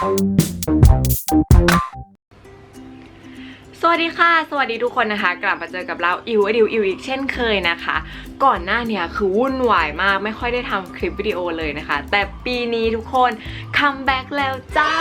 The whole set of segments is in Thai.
สวัสดีค่ะ สวัสดีทุกคนนะคะ กลับมาเจอกับเราอิวอดิวอิวอีกเช่นเคยนะคะ ก่อนหน้าเนี้ยคือวุ่นวายมากไม่ค่อยได้ทำคลิปวิดีโอเลยนะคะ แต่ปีนี้ทุกคนคัมแบ็กแล้วจ้า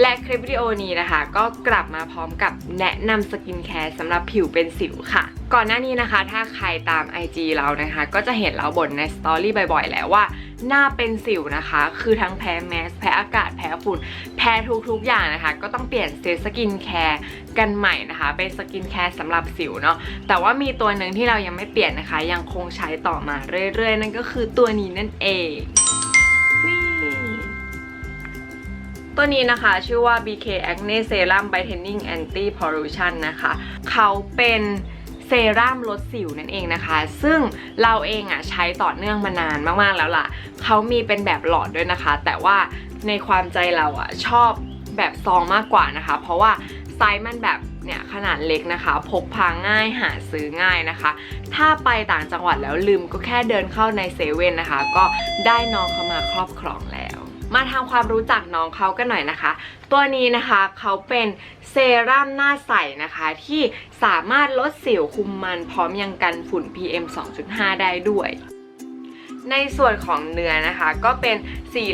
และคลิปวิดีโอนี้นะคะ ก็กลับมาพร้อมกับแนะนำสกินแคร์สำหรับผิวเป็นสิวค่ะ ก่อนหน้านี้นะคะ ถ้าใครตาม IG เรานะคะ ก็จะเห็นเราบ่นในสตอรี่บ่อยๆ แล้วว่า หน้าเป็นสิวนะคะ คือทั้งแพ้แมส แพ้อากาศ แพ้ฝุ่น แพ้ทุกๆอย่างนะคะ ก็ต้องเปลี่ยนเซตสกินแคร์กันใหม่นะคะ เป็นสกินแคร์สำหรับสิวเนาะ แต่ว่ามีตัวหนึ่งที่เรายังไม่เปลี่ยนนะคะ ยังคงใช้ต่อมาเรื่อยๆ นั่นก็คือตัวนี้นั่นเองนี่ตัวนี้นะคะ ชื่อว่า BK Acne Serum Brightening Anti Pollution นะคะ เขาเป็น เซรั่มลดสิวนั่นเองนะคะ ซึ่งเราเองอะใช้ต่อเนื่องมานานมากๆแล้วล่ะเขามีเป็นแบบหลอดด้วยนะคะ แต่ว่าในความใจเราอะชอบแบบซองมากกว่านะคะ เพราะว่าไซส์มันแบบเนี่ยขนาดเล็กนะคะ พกพาง่ายหาซื้อง่ายนะคะ ถ้าไปต่างจังหวัดแล้วลืมก็แค่เดินเข้าในเซเว่นนะคะ ก็ได้น้องเขามาครอบครอง มาทำความรู้จักน้องเขากันหน่อยนะคะ ตัวนี้นะคะเขาเป็นเซรั่มหน้าใสนะคะ ที่สามารถลดสิวคุมมันพร้อมยังกันฝุ่น PM 2.5 ได้ด้วยในส่วนของเนื้อนะคะ ก็เป็นสี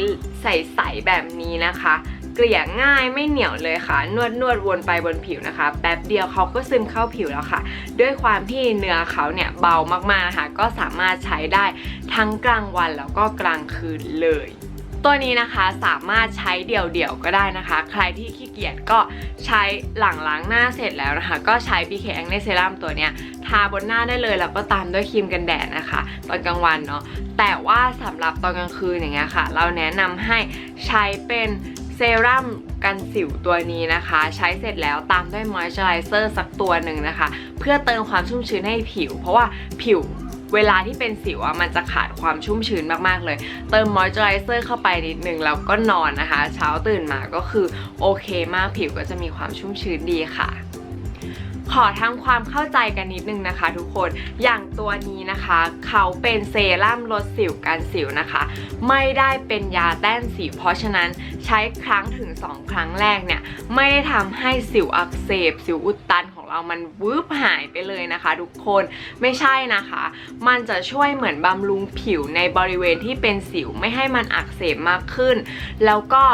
ใสๆแบบนี้นะคะ เกลี่ยง่ายไม่เหนียวเลยค่ะ นวดนวดวนไปบนผิวนะคะ แป๊บเดียวเขาก็ซึมเข้าผิวแล้วค่ะ ด้วยความที่เนื้อเขาเนี่ยเบามากๆนะคะก็สามารถใช้ได้ทั้งกลางวันแล้วก็กลางคืนเลย ตัวนี้นะคะสามารถใช้เดี่ยวๆก็ได้นะคะ ใครที่ขี้เกียจก็ใช้หลังล้างหน้าเสร็จแล้วนะคะ ก็ใช้ BK Acne Serum ตัวเนี้ยทาบนหน้าได้เลยแล้วก็ตามด้วยครีมกันแดดนะคะ ตอนกลางวันเนาะแต่ว่าสำหรับตอนกลางคืนอย่างเงี้ยค่ะ เราแนะนำให้ใช้เป็นเซรั่มกันสิวตัวนี้นะคะ ใช้เสร็จแล้วตามด้วยมอยส์เจอไรเซอร์สักตัวหนึ่งนะคะ เพื่อเติมความชุ่มชื้นให้ผิว เพราะว่าผิว เวลาที่เป็นสิวอะมันจะขาดความชุ่มชื้นมากๆเลย เติมมอยส์เจอไรเซอร์เข้าไปนิดนึงแล้วก็นอนนะคะ เช้าตื่นมาก็คือโอเคมากผิวก็จะมีความชุ่มชื้นดีค่ะ ขอทำความเข้าใจกันนิดนึงนะคะ ทุกคนอย่างตัวนี้นะคะ เขาเป็นเซรั่มลดสิวกันสิวนะคะ ไม่ได้เป็นยาแต้นสิวเพราะฉะนั้นใช้ครั้งถึง 2 ครั้งแรกเนี่ยไม่ได้ทำให้สิวอักเสบ สิวอุดตันของเรามันวืบหายไปเลยนะคะ ทุกคนไม่ใช่นะคะ มันจะช่วยเหมือนบำรุงผิวในบริเวณที่เป็นสิวไม่ให้มันอักเสบมากขึ้น แล้วก็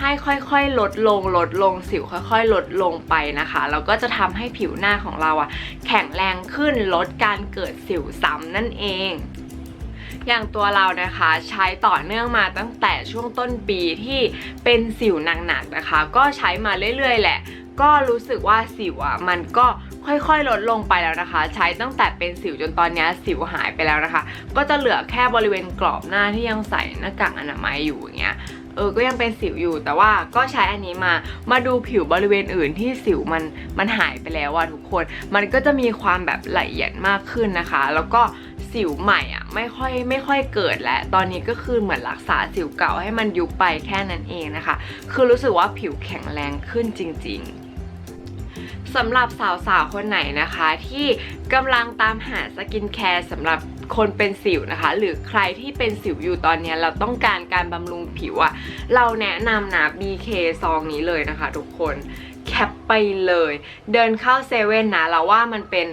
ให้ค่อยๆ ลดลงลดลงสิวค่อย ๆ ลดลงไปนะคะแล้วก็จะทำให้ผิวหน้าของเราอะแข็งแรงขึ้นลดการเกิดสิวซ้ำนั่นเองอย่างตัวเรานะคะใช้ต่อเนื่องมาตั้งแต่ช่วงต้นปีที่เป็นสิวหนักๆนะคะ ก็ใช้มาเรื่อยๆ แหละ ก็รู้สึกว่าสิวอะมันก็ค่อยๆลดลงไปแล้วนะคะ ใช้ตั้งแต่เป็นสิวจนตอนนี้สิวหายไปแล้วนะคะ ก็จะเหลือแค่บริเวณกรอบหน้าที่ยังใส่หน้ากากอนามัยอยู่อย่างเงี้ย เออก็ยังเป็นสิวอยู่ แต่ว่าก็ใช้อันนี้มามาดูผิวบริเวณอื่นที่สิวมันมันหายไปแล้วอะทุกคน มันก็จะมีความแบบละเอียดมากขึ้นนะคะ แล้วก็สิวใหม่อะไม่ค่อยไม่ค่อยเกิดแล้ว ตอนนี้ก็คือเหมือนรักษาสิวเก่าให้มันยุบไปแค่นั้นเองนะคะ คือรู้สึกว่าผิวแข็งแรงขึ้นจริง ๆสำหรับสาวๆ คนไหนนะคะ ที่กำลังตามหาสกินแคร์สำหรับ คนเป็นสิวนะคะ หรือใครที่เป็นสิวอยู่ตอนนี้เราต้องการการบำรุงผิวอะเราแนะนำนะ BK ซองนี้เลยนะคะทุกคนแคปไปเลย เดินเข้าเซเว่นนะเราว่ามันเป็น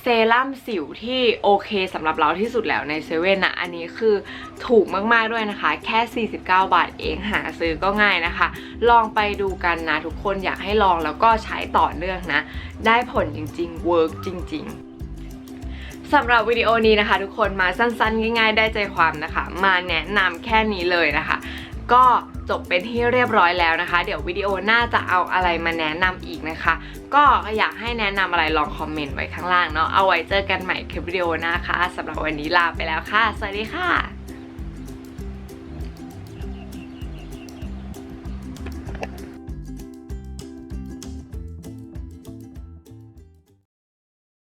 เซรั่มสิวที่โอเคสำหรับเราที่สุดแล้วในเซเว่นนะอันนี้คือถูกมากๆด้วยนะคะ แค่ 49 บาทเองหาซื้อก็ง่ายนะคะ ลองไปดูกันนะทุกคนอยากให้ลองแล้วก็ใช้ต่อเนื่องนะ ได้ผลจริงๆเวิร์กจริง ๆ สำหรับวิดีโอนี้นะคะ ทุกคนมาสั้นๆ ง่ายๆ ได้ใจความนะคะ มาแนะนำแค่นี้เลยนะคะ ก็จบเป็นที่เรียบร้อยแล้วนะคะ เดี๋ยววิดีโอหน้าจะเอาอะไรมาแนะนำอีกนะคะ ก็อยากให้แนะนำอะไรลองคอมเมนต์ไว้ข้างล่างเนาะเอาไว้เจอกันใหม่คลิปวิดีโอหน้าค่ะสำหรับวันนี้ลาไปแล้วค่ะ สวัสดีค่ะ